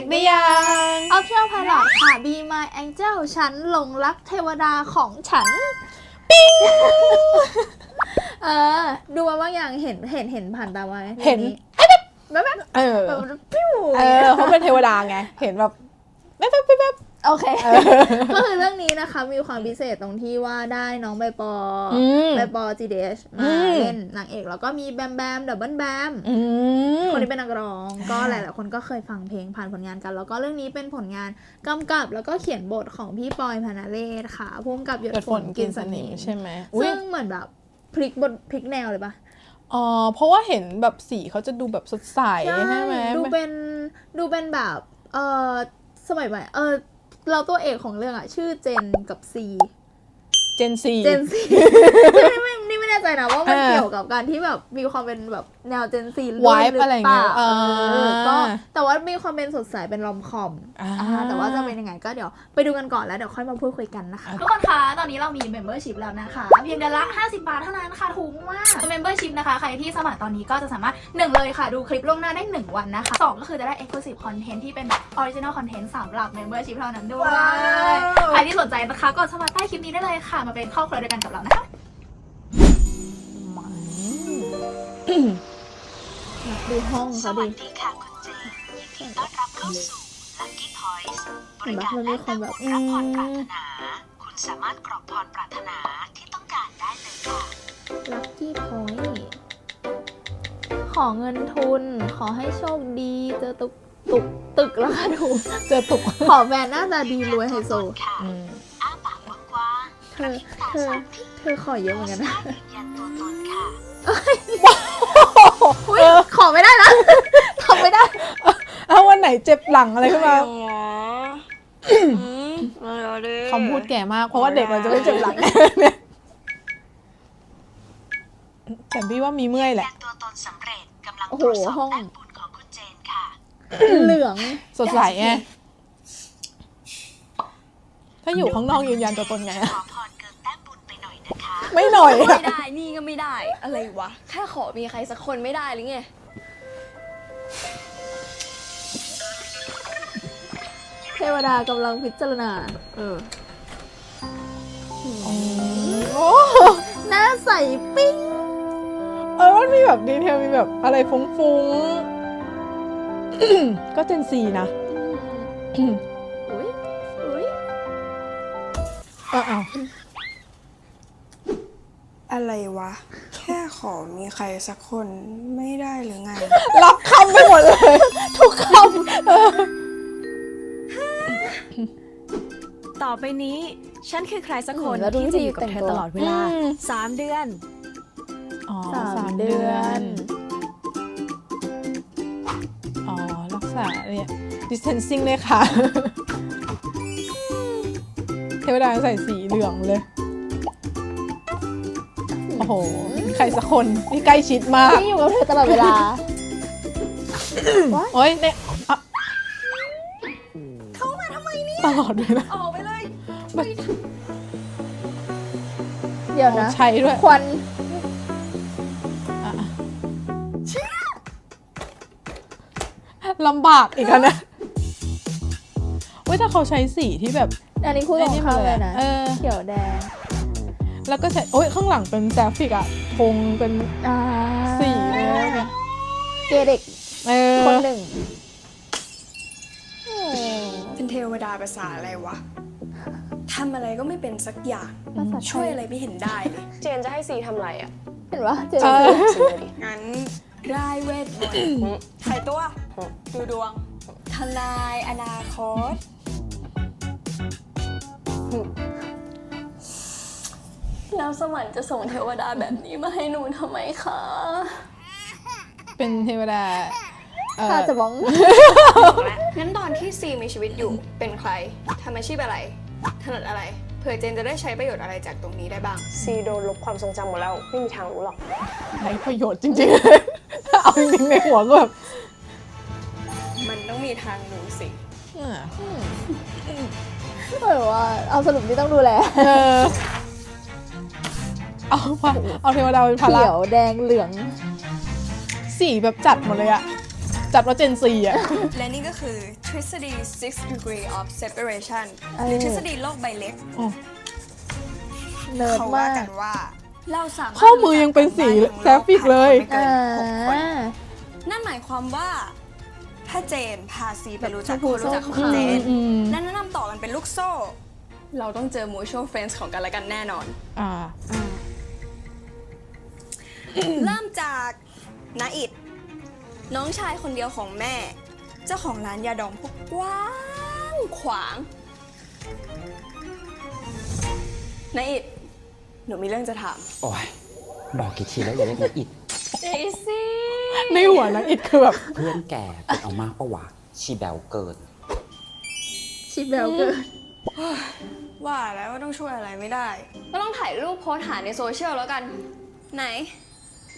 กได้ยังออฟชั่นพาร์ทค่ะ Be My Angel ฉันหลงรักเทวดาของฉัน ปิ๊ง เออ ดูมาบ้างอย่างเห็นเห็นเห็นผ่านตาไว้เห็น แบบแบบเออแบบปิ้วเออเขาเป็นเทวดาไง เห็นแบบแป๊บแป๊บแป๊บแป๊บ โอเค ก็คือเรื่องนี้นะคะ มีความพิเศษตรงที่ว่าได้น้องใบปอออืมใบปอ GDH อืมามเล่นนางเอก แล้วก็มีแบมแบมดับเบิลแบมอืมคนที่เป็นนักร้อง ก็หลายๆคนก็เคยฟังเพลงผ่านผลงานกัน แล้วก็เรื่องนี้เป็นผลงานกำกับแล้วก็เขียนบทของพี่ปอยพานาเลศค่ะพุ่มกับหยดเกิดฝฝนนกิกินนสสนินิมมใช่ไหมอุ๊ยซึ่งเหมือนแบบพลิกบทพลิกแนวเลยปะอ๋อ เพราะว่าเห็นแบบสีเขาจะดูแบบสดใสใช่ไหมดูเป็นดูเป็นแบบเออสมัยใหม่เออ เราตัวเอกของเรื่องอะชื่อเจนกับซี เจนซี เจนซีนี่ไม่นี่ไม่แน่ใจนะว่ามันเออเกี่ยวกับการที่แบบมีความเป็นแบบแนวเจนซี Vibe อะไรอย่างเงี้ยเอออ่าก็แต่ว่ามีความเป็นสดใสเป็นรอมคอมอ่าอ่าแต่ว่าจะเป็นยังไงก็เดี๋ยวไปดูกันก่อนแล้วเดี๋ยวค่อยมาพูดคุยกันนะคะทุกคนคะตอนนี้เรามี membership แล้วนะคะเพียงเดือนละ 50 บาทเท่านั้นค่ะถูกมาก membership นะคะใครที่สมัครตอนนี้ก็จะสามารถ1เลยค่ะดูคลิปล่วงหน้าได้ 1 วันนะคะ2ก็คือจะได้ exclusive content ที่เป็น original content สำหรับ membership เท่านั้นด้วยว้าวใครที่สนใจนะคะก็สมัครใต้คลิปนี้ได้เลยค่ะมาเป็นครอบครัวเดียวกันกับเรานะคะ ดูห้องเขาสวัดิสดีค่ะคุณเจนยินดีต้อนรับเข้าสู่ Lucky Toys บเห็นริปะการมันมีและความแบบรับพรปรารถนาคุณสามารถกรอกพรปรารถนาที่ต้องการได้เลยค่ะลัคกี้พอยต์ขอเงินทุน ขอให้โชคดี เจอตุกตุกตึกแล้วค่ะถูกเจอตุกขอแฟนหน่าจะดีรวยไฮโซค่ะอืมอ้าปากกว้างเธอเธอเธอขอเยอะเหมือนกันนะ ยืนยันตัวตนค่ะอุ้ยขอไม่ได้นะทำไม่ได้เอาวันไหนเจ็บหลังอะไรขึ้นมาเอาดิคำพูดแก่มากเพราะว่าเด็กมันจะไม่เจ็บหลังแต่พี่ว่ามีเมื่อยแหยืนละยันตัวตนสำเร็จกำลังโอ้ตโหรวจสอบห้องแต้มบุญของคุณเจนค่ะ เหลืองสดใสไงถ้าอยู่ข้างนอกยืนยันตัวตนไงอะขอพ ไม่หน่อยอะ ไม่ได้ นี่ก็ไม่ได้ อะไรวะ แค่ขอมีใครสักคนไม่ได้หรือไง เทวดากำลังพิจารณา เออโอ้หน้าใสปิ้ง เออมันมีแบบดีเทลมีแบบอะไรฟุ้งๆ ก็เจนซีนะอุ้ยอุ้ยเออเอา อะไรวะ แค่ขอมีใครสักคนไม่ได้หรือไงรับคำไปหมดเลย ทุกคำเออต่อไปนี้ ฉันคือใครสักคนแล้วดูที่วิจะธีอยู่กับแต่งเธอตัวตลอดเวลาอืม สามเดือน อ๋อสามสามเดืเดืออนนอ๋อ รักษาเนี่ย distancing เลยค่ะ เทวดาใส่สีเหลืองเลย โอ้โห ใครสักคนนี่ใกล้ชิดมาก ที่อยู่กับเธอตลอดเวลา โอ้ยเนี่ยอะเข้ามาทำไมเนี่ย ตลอดเลยนะออกไปเลยเดี๋ยวนะใช้ด้วย ควันอะลำบากอีกแล้วนะเว้ยถ้าเขาใช้สีที่แบบ อันนี้คู่ตรงข้ามเลยนะเออเขียวแดง แล้วก็ใช้โอ้ยข้างหลังเป็นกราฟิกอะธงเป็นอ่าสีเลยเนี่ยเกย์เด็กเออคนหนึ่งเป็นเทวดาภาษาอะไรวะทำอะไรก็ไม่เป็นสักอย่างภาษาไทช่วยอะไรไม่เห็นได้เลยเจนจะให้ซีทำอะไรอะ เห็นปะเจนเออซีเลยดิงั้นรายเวทมนต์ไขตัว ดูดวง ทนายอนาคต แล้วสวรรค์จะส่งเทวดาแบบนี้มาให้หนูทำไมคะ เป็นเทวดาเออถ้าจะบ้อง งั้นตอนที่ซีมีชีวิตอยู่เป็นใครทำอาชีพอะไรถนัดอะไร เผื่อเจนจะได้ใช้ประโยชน์อะไรจากตรงนี้ได้บ้าง ซีโดนลบความทรงจำหมดแล้ว ไม่มีทางรู้หรอกใช้ประโยชน์จริงๆ ถ้าเอาจริงๆในหัวก็แบบมันต้องมีทางรู้สิอะเออว่าเอาสรุปที่ต้องดูแล เออ เอาพาเอาเทวดาเป็นภาระเขียวแดงเหลือง สีแบบจัดหมดเลยอะจัดว่าเจนซีอะและนี่ก็คือทฤษฎี six degree of separation เออ หรือทฤษฎีโลกใบเล็ก เนิร์ดเขาว่ามาก กันว่า เราสามารถข้อมือยังเป็นสีแซฟฟิกเลย ผ่านคนไม่เกินหกคนอ่านั่นหมายความว่าถ้าเจนพาซีไปรู้จักชมพูคนรู้จักส้มของขาวเจนอืม และแนะนำต่อกันเป็นลูกโซ่ เราต้องเจอ mutual friends ของกันและกันแน่นอน อ่า เริ่มจากนาอิดน้องชายคนเดียวของแม่ เจ้าของร้านยาดองพวกกว้างขวางนาอิดหนูมีเรื่องจะถาม โอ้ยบอกกี่ทีแล้วอย่าเรียกนะอิดเจซี่ในหัวนะอิดคือแบบเพื่อนแกเป็นเอามากปะวะชีแบลเกิน ชิเบลเกินว่าแล้วว่าต้องช่วยอะไรไม่ได้ ก็ต้องถ่ายรูปโพสต์หาในโซเชียลแล้วกัน ไหน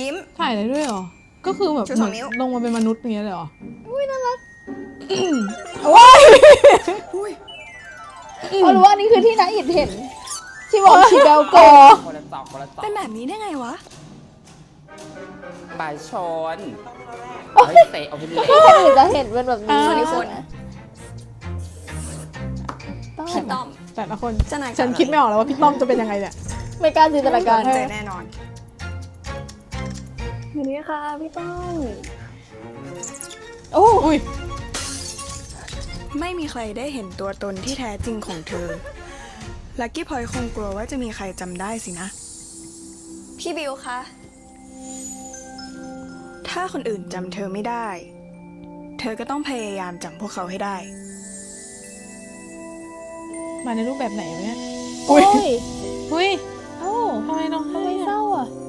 ยิ้ม ถ่ายอะไรด้วยเหรอ ก็คือแบบชูเหสมือองนนิ้วลงมาเป็นมนุษย์อย่างเงี้ยเลยเหรอเพราะรู้ว่านี่คือที่นาอิดเห็น ที่บอกชิเบลเกินคนละจอกคนละจอกเป็นแบบนี้ได้ไงวะปลายชนเฮ้ยเตะเอาให้เละที่คนอื่นจะเห็นเป็นแบบนี้อ่าส่วนอีกคน ต้องพี่ต้อม แต่ละคนเจ้านายฉันกับคิดไม่ออกแล้วว่าพี่ต้อมจะเป็นยังไงเนี่ย ไม่กล้าจินตนาการ เจอแน่นอน สวัสดีค่ะพี่ต้อมโอ้อุ้ยไม่มีใครได้เห็นตัวตนที่แท้จริงของเธอ ลักกี้พลอยคงกลัวว่าจะมีใครจำได้สินะ พี่บิวคะ ถ้าคนอื่นจำเธอไม่ได้ เธอก็ต้องพยายามจำพวกเขาให้ได้ มาในรูปแบบไหนวะเนี่ยโอ้ยอุ้ยเอ้าทำไมน้องทำให้ไมเศอะร้าอะ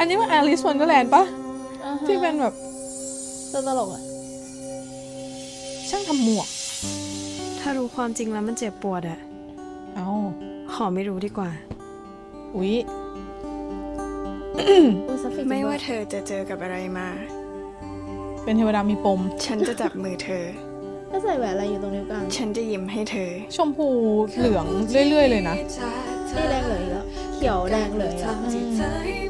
อันนี้ว่าแอลิสวันเดอร์แลนด์ปะอ่าฮะที่เป็นแบบตัวตลกอะ ช่างทำหมวก ถ้ารู้ความจริงแล้วมันเจ็บปวดอะเอ้า ขอไม่รู้ดีกว่า อุ้ยอุ้ยสฟิกไม่ว่าเธอจะเจอกับอะไรมา เป็นเทวดามีปม ฉันจะจับมือเธอ ก็ใส่แหวนอะไรอยู่ตรงนิ้วกลางฉันจะยิ้มให้เธอ ชมพูเหลืองเรื่อย ๆ เลยนะ นี่แดงเหลยแล้ว เขียวแดงเหลยแล้วอืม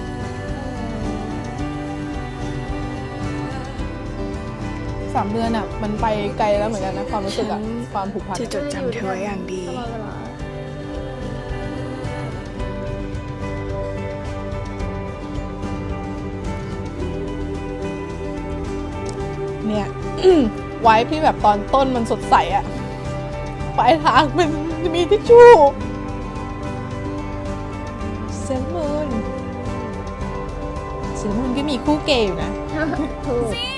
สามเดือนอะมันไปไกลแล้วเหมือนกันนะความรู้สึกอะความผูกพันจะจดจำเธอไว้อย่างดี ตลอดเวลาเนี่ย ไว้ที่แบบตอนต้นมันสดใสอะปลายทางมันมีทิชชู่เซนมูนเซนมูนก็มีคู่เกย์อยู่นะ ถูก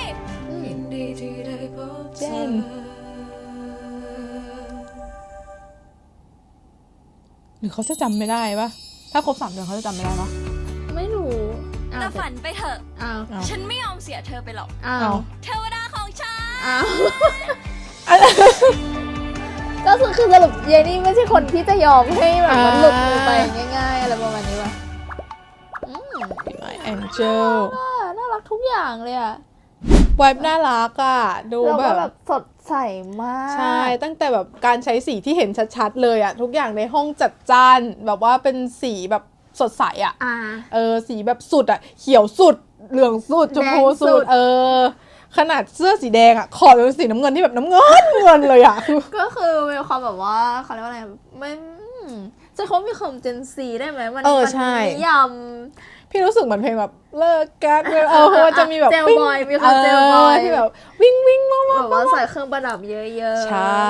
หรือเขาจะจำไม่ได้ปะถ้าครบสามเดือนเขาจะจำไม่ได้ปะ ไม่รู้อ้าแต่วฝันไปเถอะ อ้าวอ้าว ฉันไม่ยอมเสียเธอไปหรอก อ้าเอา วเทวดาของฉัน อ้าวก็คือคือสรุปเยนี่ไม่ใช่คนที่จะยอมให้แบบมันหลุดมือไปง่ายๆอะไรประมาณนี้ปะอืมแองเจลอ่าน่ารักทุกอย่างเลยอะไวบน่ารักอะ ดูเราแบก็บแบบสด ใสมาก ใช่ ตั้งแต่แบบการใช้สีที่เห็นชัดๆเลยอะทุกอย่างในห้องจัดจ้านแบบว่าเป็นสีแบบสดใสอะอ่า เออสีแบบสุดอะเขียวสุด เหลืองสุดชมพูแดงสุสุดดเออ ขนาดเสื้อสีแดงอะขอบเป็นสีน้ำเงินที่แบบน้ำเงินเงินเลยอะคือ ก็คือมีความแบบว่าเขาเรียกว่าอะไรไม่อืมจะเขามีความเจนซีได้ไหมมันเออมันใช่ นิยาม พี่รู้สึกเหมือนเพลงแบบเลิกกักเลยเออเพราะว่าจะมีแบบเจลวิ่งบอยมีความเจลบอยที่แบบวิ่งวิ่งมามาแบบว่าใส่เครื่องประดับเยอะๆใช่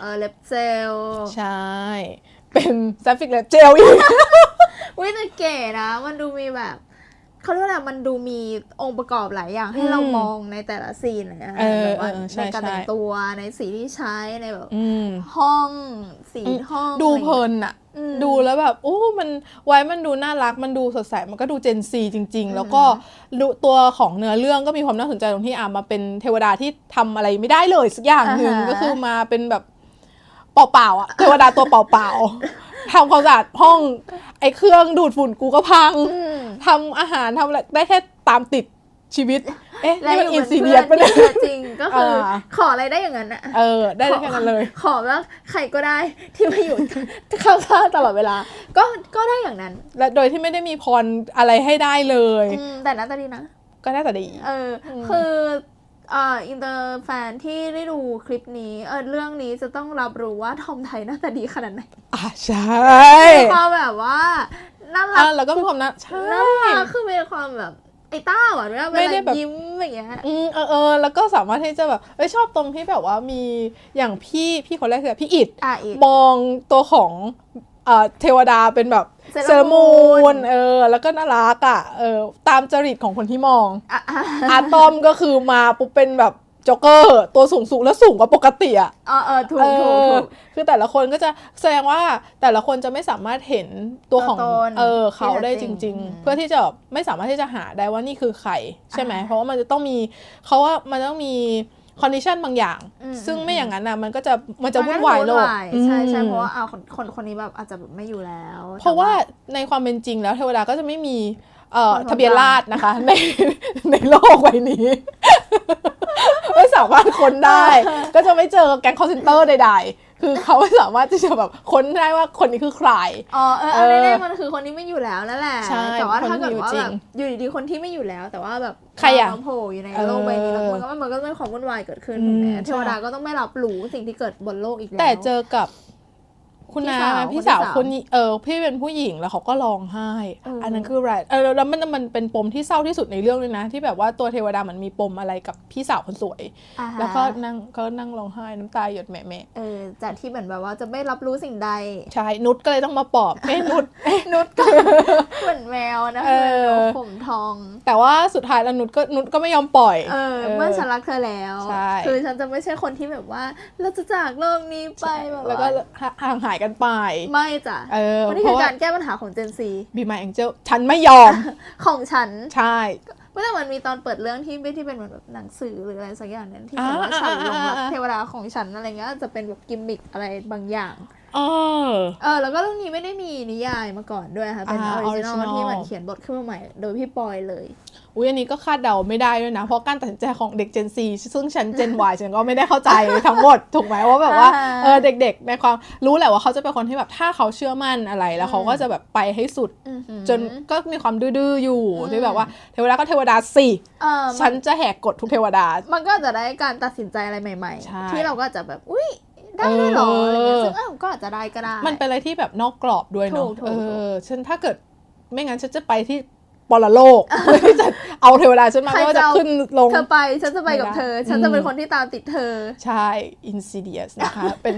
เออเล็บเจลใช่ เป็นแซฟฟิกเลเจลอีกวิแต่เก๋นะ มันดูมีแบบเขาเรียกว่าอะไรมันดูมีองค์ประกอบหลายอย่างให้อืมเรามองในแต่ละซีนเลยนะเออแบบว่าเออใช่ในการใช่แต่งตัวในสีที่ใช้ในแบบอืมห้องสีห้องดูอะไรเพลินอะอืม ดูแล้วแบบโอ้ มันไว้มันดูน่ารัก มันดูสดใส มันก็ดูเจนซีจริง ๆ แล้วก็ดูตัวของเนื้อเรื่องก็มีความน่าสนใจตรงที่อามาเป็นเทวดาที่ทำอะไรไม่ได้เลยสักอย่างหนึ่งอ่าฮะก็คือมาเป็นแบบเปล่าๆอะเทวดาตัวเปล่าๆทำความสะอาดห้อง ไอ้เครื่องดูดฝุ่นกูก็พังอืมทำอาหารทำอะไรได้แค่ตามติด ชีวิต เอ๊ะและนี่มันอยู่อินเป็นซีเพื่เดียอนปะเนี่ยที่จริงก็คืออา ขออะไรได้อย่างนั้นอะเออ ได้แค่นั้นเลย ขอว่าใครก็ได้ที่มาอยู่ ข้างๆตลอดเวลา ก็ก็ได้อย่างนั้นและโดยที่ไม่ได้มีพรอะไรให้ได้เลย อืมแต่หน่าตาดีนะ ก็น่าจะดี เอออม คืออ่าอินเตอร์แฟนที่ได้ดูคลิปนี้เออเรื่องนี้จะต้องรับรู้ว่าทอมไทยหน่าตาดีขนาดไหนอะใช่มีความแบบว่าน่ารัอะกแล้วก็มีความน่าใช่ น่ารักคือเป็นความแบบ ไอ้ต้าอะเวลาไม่ได้แบบยิ้มอย่างเงี้ยอืมเออเออแล้วก็สามารถที่จะแบบเอ้ยชอบตรงที่แบบว่ามีอย่างพี่พี่คนแรกคือพี่อิดอะอีกมองตัวของเอ่อเทวดาเป็นแบบเซเลอร์เซอร์มูมูนนเออ แล้วก็น่ารักอะเออตามจริตของคนที่มองอะอะอาตอมก็คือมาปุ๊บเป็นแบบ โจ๊กเกอร์ตัวสูงสูงๆแล้วสูงกว่าปกติอะเออเออถูกเอถูกอถูกคือแต่ละคนก็จะแสดงว่าแต่ละคนจะไม่สามารถเห็นตัวของตัวตนเออเขาที่แท้ได้จจริงริงอืมๆเพื่อที่จะไม่สามารถที่จะหาได้ว่านี่คือใครใช่ไหมเพราะว่ามันจะต้องมีเขาว่ามันต้องมีคอนดิชันบางอย่างอืมซึ่งอืมไม่อย่างนั้นนะมันก็จะมันจะวุ่นวายโลกใช่ใช่อืมเพราะว่าอ่าคนคนคนนี้แบบอาจจะแบบไม่อยู่แล้ว เพราะว่าในความเป็นจริงแล้วเทวดาก็จะไม่มีเอ่อคนทะเบียนคนกลางราษฎร์นะคะในในโลกใบนี้ ไม่สามารถค้นได้ ก็จะไม่เจอแก๊งคอร์เซนเตอร์ใดๆ คือเขาไม่สามารถที่จะแบบค้นได้ว่าคนนี้คือใคร อ๋อเออเอเอาอแน่ๆมันคือคนที่ไม่อยู่แล้วนั่นแหละใช่แต่ว่าคนถ้าที่เกิดอยู่ว่าจริแบงบอยู่ดีๆคนที่ไม่อยู่แล้ว แต่ว่าแบบใครอะมาโผล่อยู่ในโลกใบนี้แล้วมันก็มันก็ต้องมีความวุ่นวายเกิดขึ้นอืมถูกไหมใช่เทวดาก็ต้องไม่รับรู้สิ่งที่เกิดบนโลกอีกแล้วแต่เจอกับ คุณพี่นาสาวพี่สาวคนที่สามคนนี้เออพี่เป็นผู้หญิงแล้วเขาก็ร้องไห้เอออัอันนั้นคืออะไรเออแล้วมันมันเป็นปมที่เศร้าที่สุดในเรื่องเลยนะ ที่แบบว่าตัวเทวดามันมีปมอะไรกับพี่สาวคนสวยอ่าฮะแล้วก็นั่งก็นั่งร้องไห้น้ำตาหยดแหม่แม่เออจากที่เหมือนแบบว่าจะไม่รับรู้สิ่งใดใช่นุชก็เลยต้องมาปลอบเอ้ยนุชนุชก็เหมือนแมวนะเออเหมือนผมทอง แต่ว่าสุดท้ายแล้วนุชก็นุชก็ไม่ยอมปล่อยเออเมื่อฉันรักเธอแล้วใช่คือฉันจะไม่ใช่คนที่แบบว่าเราจะจากโลกนี้ไปแบบแล้วก็ห่างหายกันไป ไม่จ้ะเออเพราะนี่เพคือราะว่าการแก้ปัญหาของเจนซีบีมาแองเจลฉันไม่ยอม ของฉัน ใช่เมื่อแต่มันมีตอนเปิดเรื่องที่ไม่ที่เป็นเหมือนแบบหนังสือหรืออะไรสักอย่างนั้นที่เขียนว่าอ่าฉันหลงรักอ่าอ่าเทวดาของฉันอะไรเงี้ยจะเป็นแบบกิมมิคอะไรบางอย่าง เออ เออแล้วก็เรื่องนี้ไม่ได้มีนิยายมาก่อนด้วยค่ะ เป็นออ่าอริจินอล original ที่เหมือนเขียนบทขึ้นมาใหม่ โดยพี่ปอยเลย อุ้ยอันนี้ก็คาดเดาไม่ได้ด้วยนะ เพราะการตัดสินใจของเด็ก Gen Z ซึ่งฉัน Gen Y ฉันก็ไม่ได้เข้าใจ ทั้งหมด ถูกไหมว่าแบบว่าอ่าเออเด็กๆ ในความรู้แหละว่าเขาจะเป็นคนที่แบบถ้าเขาเชื่อมั่นอะไรแล้วเขาก็จะแบบไปให้สุด อื้อหือจนก็มีความดื้อๆอยู่อืมที่แบบว่าเทวดาก็เทวดาสิเออฉันจะแหกกฎทุกเทวดา มันก็จะได้การตัดสินใจอะไรใหม่ ใช่ ๆ ที่เราก็อาจจะแบบ อุ้ย ได้ด้วยเหรอเออออะไรเงี้ยซึ่งเอ้าก็อาจจะได้ก็ได้ มันเป็นอะไรที่แบบนอกกรอบด้วยเนาะถูกถูก เออฉันถ้าเกิดไม่งั้นฉันจะไปที่ ปรโลกเพื่อที่จะเอาเทวดาฉันมาใครไม่ว่าจะจะเอาขึ้นลงเธอไปฉันจะไปกับเธอไม่ได้ฉันจะเป็นอืมคนที่ตามติดเธอ ใช่ insidious นะคะ เป็น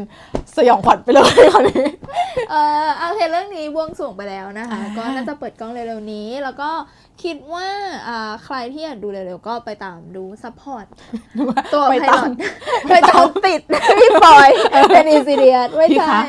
สยองขวัญไปเลยคราวนี้ เออเอาโอเคเรื่องนี้บวงสรวงไปแล้วนะคะอ่าก็น่าจะเปิดกล้องเร็วๆนี้ แล้วก็คิดว่าอ่าใครที่อยากดูเร็วๆก็ไปตามดูซัพพอร์ตตัวไปไพตาลอมตไปตามติดพี่ปอยเป็นอีซีเดียไม่พี่ใช่คะ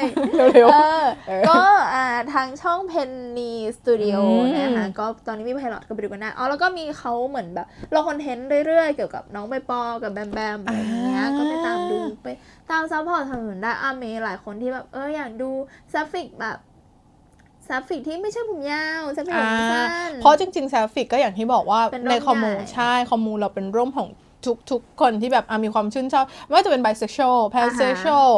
เร็วเออเออก็อ่า ทางช่องเพนนีสตูดิโออืมนะคะก็ตอนนี้มีไพลอตก็ไปดูกันได้อ๋อแล้วก็มีเขาเหมือนแบบลงคอนเทนต์เรื่อยๆ เกี่ยวกับน้องใบปอกับแบมแบมอะไรอย่างเงี้ยก็ไปตามดูไปตามซัพพอร์ตทางอื่นได้อะมีหลายคนที่แบบเอออยากดูซัฟฟิกแบบซัฟฟิกที่ไม่ใช่ผมยาวซัฟฟิกผมสั้นเพราะจริงๆแซฟฟิกก็อย่างที่บอกว่าเป็นร่มในคอมมูใหญ่ใช่คอมมูเราเป็นร่มของทุกทุกคนที่แบบอะมีความชื่นชอบ ไม่ว่าจะเป็น bisexual pansexual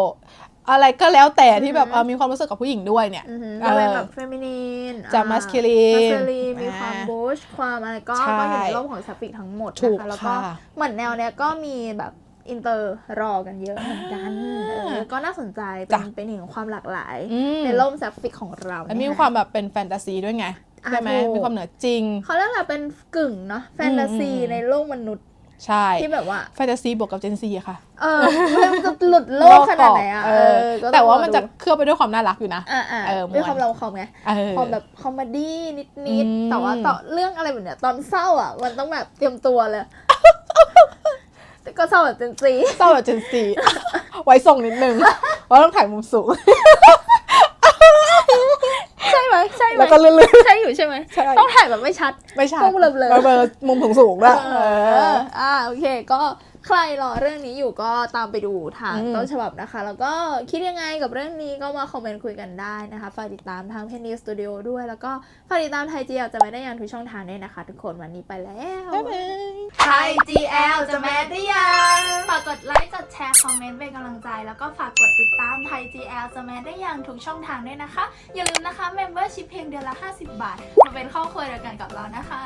อะไรก็แล้วแต่ที่แบบอือฮึอะมีความรู้สึกกับผู้หญิงด้วยเนี่ยอือหือเอก็เป็นอแบบเฟมินีนจาก masculine มัสลีมีความอ่าบูชความอะไรก็ใช่ก็อยู่ในร่มของซัฟฟิกทั้งหมดถูกนะคะแล้วก็ค่ะเหมือนแนวเนี้ยก็มีแบบอินเตอร์รอกันเยอะเหมือนกันเออก็น่าสนใจ เป็จ้ะนเป็นหนึ่งของความหลากหลายอืมในร่มซัฟฟิกของเราแล้วมีนะะความแบบเป็นแฟนตาซีด้วยไงอ่าใช่ไหมถูกมีความเหนือจริง เขาเรียกอะไรเป็นกึ่งเนาะแฟนตาซีอืมอืมในโลกมนุษย์ ใช่ที่แบบว่าแฟนตาซีบวกกับเจนซีค่ะ เออมันจะหลุดโลกขนาดไหนอะเอเอออก็องแต่ว่ามันจะรอดูเคลือบไปด้วยความน่ารักอยู่นะอ่าอ่าเออม่วนด้วยความเราคอมไงเออความแบบคอมเมดี้นิดอืมๆแต่ว่าต่อเรื่องอะไรแบบเนี้ยตอนเศร้าอะ มันต้องแบบเตรียมตัวเลยแต่ก็เศร้าแบบเจนซีเศร้าแบบเจนซีไว้ส่งนิดนึงว่าต้องถ่ายมุมสูง แล้วก็เลื่อน ใช่อยู่ใช่ไหมๆใช่ ต้องถ่ายแบบไม่ชัดไม่ใช่ต้องเบลอๆเบลอๆมุมสูงๆด้วยเออ อ่าโอเคก็ ใครรอเรื่องนี้อยู่ก็ตามไปดูทางอืมต้นฉบับนะคะ แล้วก็คิดยังไงกับเรื่องนี้ก็มาคอมเมนต์คุยกันได้นะคะฝากติดตามทางเพนนีสตูดิโอด้วย แล้วก็ฝากติดตามไทยจีเอจะไม่ได้ยังทุกช่องทางด้วยนะคะ ทุกคนวันนี้ไปแล้วบ๊ายบายไทย GL จะแมสได้ยังฝากกดไลค์กดแชร์คอมเมนต์เป็นกำลังใจ แล้วก็ฝากกดติดตามไทย GL จะแมสได้ยังทุกช่องทางด้วยนะคะ อย่าลืมนะคะ Membership เพียงเดือนละ 50 บาทมาเป็นครอบครัวเดียวกันกับเรานะคะ